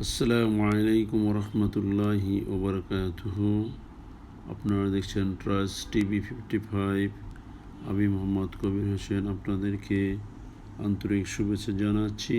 আসসালামু আলাইকুম রহমতুল্লাহি ওবরকাতুহ। আপনারা দেখছেন ট্রাস্ট টিভি ফিফটি ফাইভ আমি মোহাম্মদ কবির হোসেন আপনাদেরকে আন্তরিক শুভেচ্ছা জানাচ্ছি।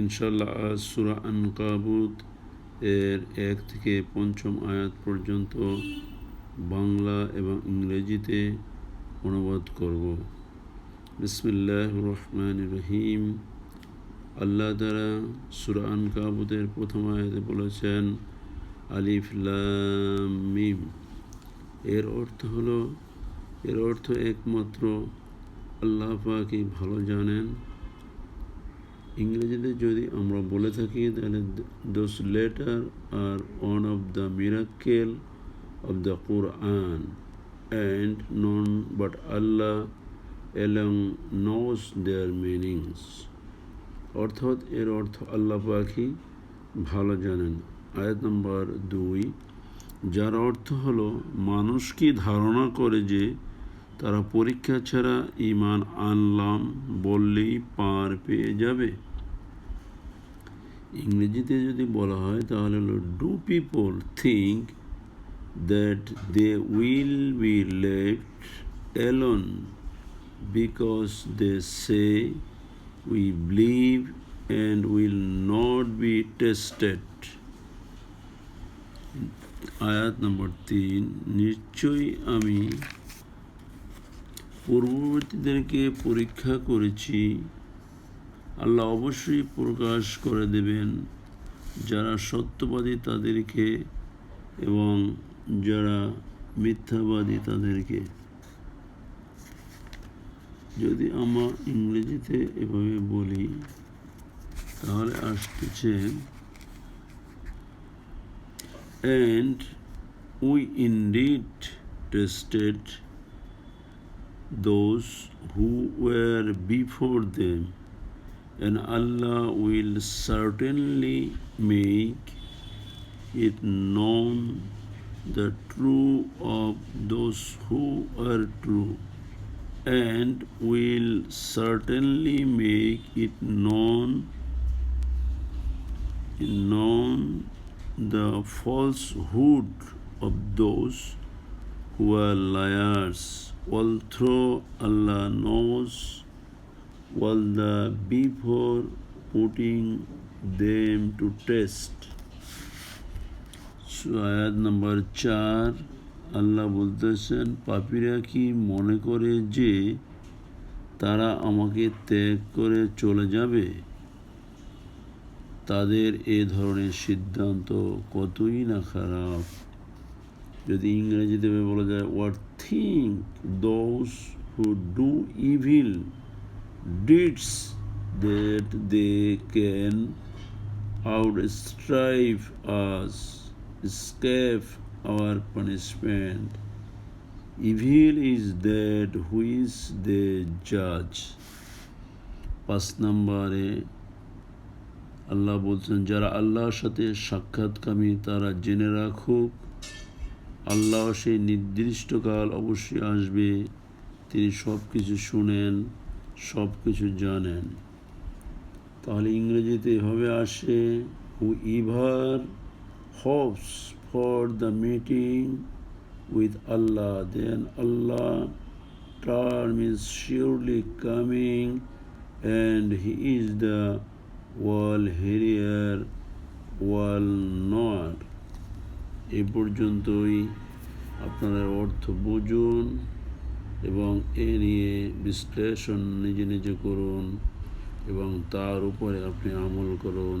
ইনশাল্লাহ আজ সুরা আনকাবুত এর এক থেকে পঞ্চম আয়াত পর্যন্ত বাংলা এবং ইংরেজিতে অনুবাদ করব। বিসমিল্লাহ রহমান রহিম। আল্লাহ দ্বারা সুরান কাবুদের প্রথম আয়াতে বলেছেন, আলিফ মিম। এর অর্থ হলো, এর অর্থ একমাত্র আল্লাহ পাকই ভালো জানেন। ইংরেজিতে যদি আমরা বলে থাকি, তাহলে those letter are one of the miracle of the Quran and none but Allah alone knows their meanings অর্থাৎ এর অর্থ আল্লাহ পাখি ভালো জানেন। আয়াত নম্বর দুই, যার অর্থ হলো মানুষ কি ধারণা করে যে তারা পরীক্ষা ছাড়া ইমান আনলাম বললেই পার পেয়ে যাবে। ইংরেজিতে যদি বলা হয় তাহলে হলো do people think that they will be left alone because they say we believe and will not be tested. আয়াত নম্বর তিন, নিশ্চয়ই আমি পূর্ববর্তীদেরকে পরীক্ষা করেছি। আল্লাহ অবশ্যই প্রকাশ করে দেবেন যারা সত্যবাদী তাদেরকে এবং যারা মিথ্যাবাদী তাদেরকে। যদি আমরা ইংরেজিতে এভাবে বলি তাহলে আসতেছে and we indeed tested those who were before them and Allah will certainly make it known the true of those who are true. and will certainly make it known known the falsehood of those who are liars. Although Allah knows all the before putting them to test. So ayat number 4 আল্লাহ বলতেছেন, পাপিরা কি মনে করে যে তারা আমাকে ত্যাগ করে চলে যাবে? তাদের এ ধরনের সিদ্ধান্ত কতই না খারাপ। যদি ইংরেজিতে বলা যায় what think those who do evil deeds that they can out strive us escape our punishment. Evil is that who is the judge. পাঁচ নম্বরে আল্লাহ বলছেন, যারা আল্লাহর সাথে সাক্ষাৎকামী তারা জেনে রাখুক, আল্লাহ সেই নির্দিষ্টকাল অবশ্যই আসবে, তিনি সব কিছু শুনেন সব কিছু জানেন তাহলে ইংরেজিতে এভাবে আসে হু ইভার hopes for the meeting with Allah, then Allah term is surely coming and He is the wall hearer, wall knower. এ পর্যন্তই আপনারা অর্থ বুঝুন এবং এ নিয়ে বিশ্লেষণ নিজে নিজে করুন এবং তার উপরে আপনি আমল করুন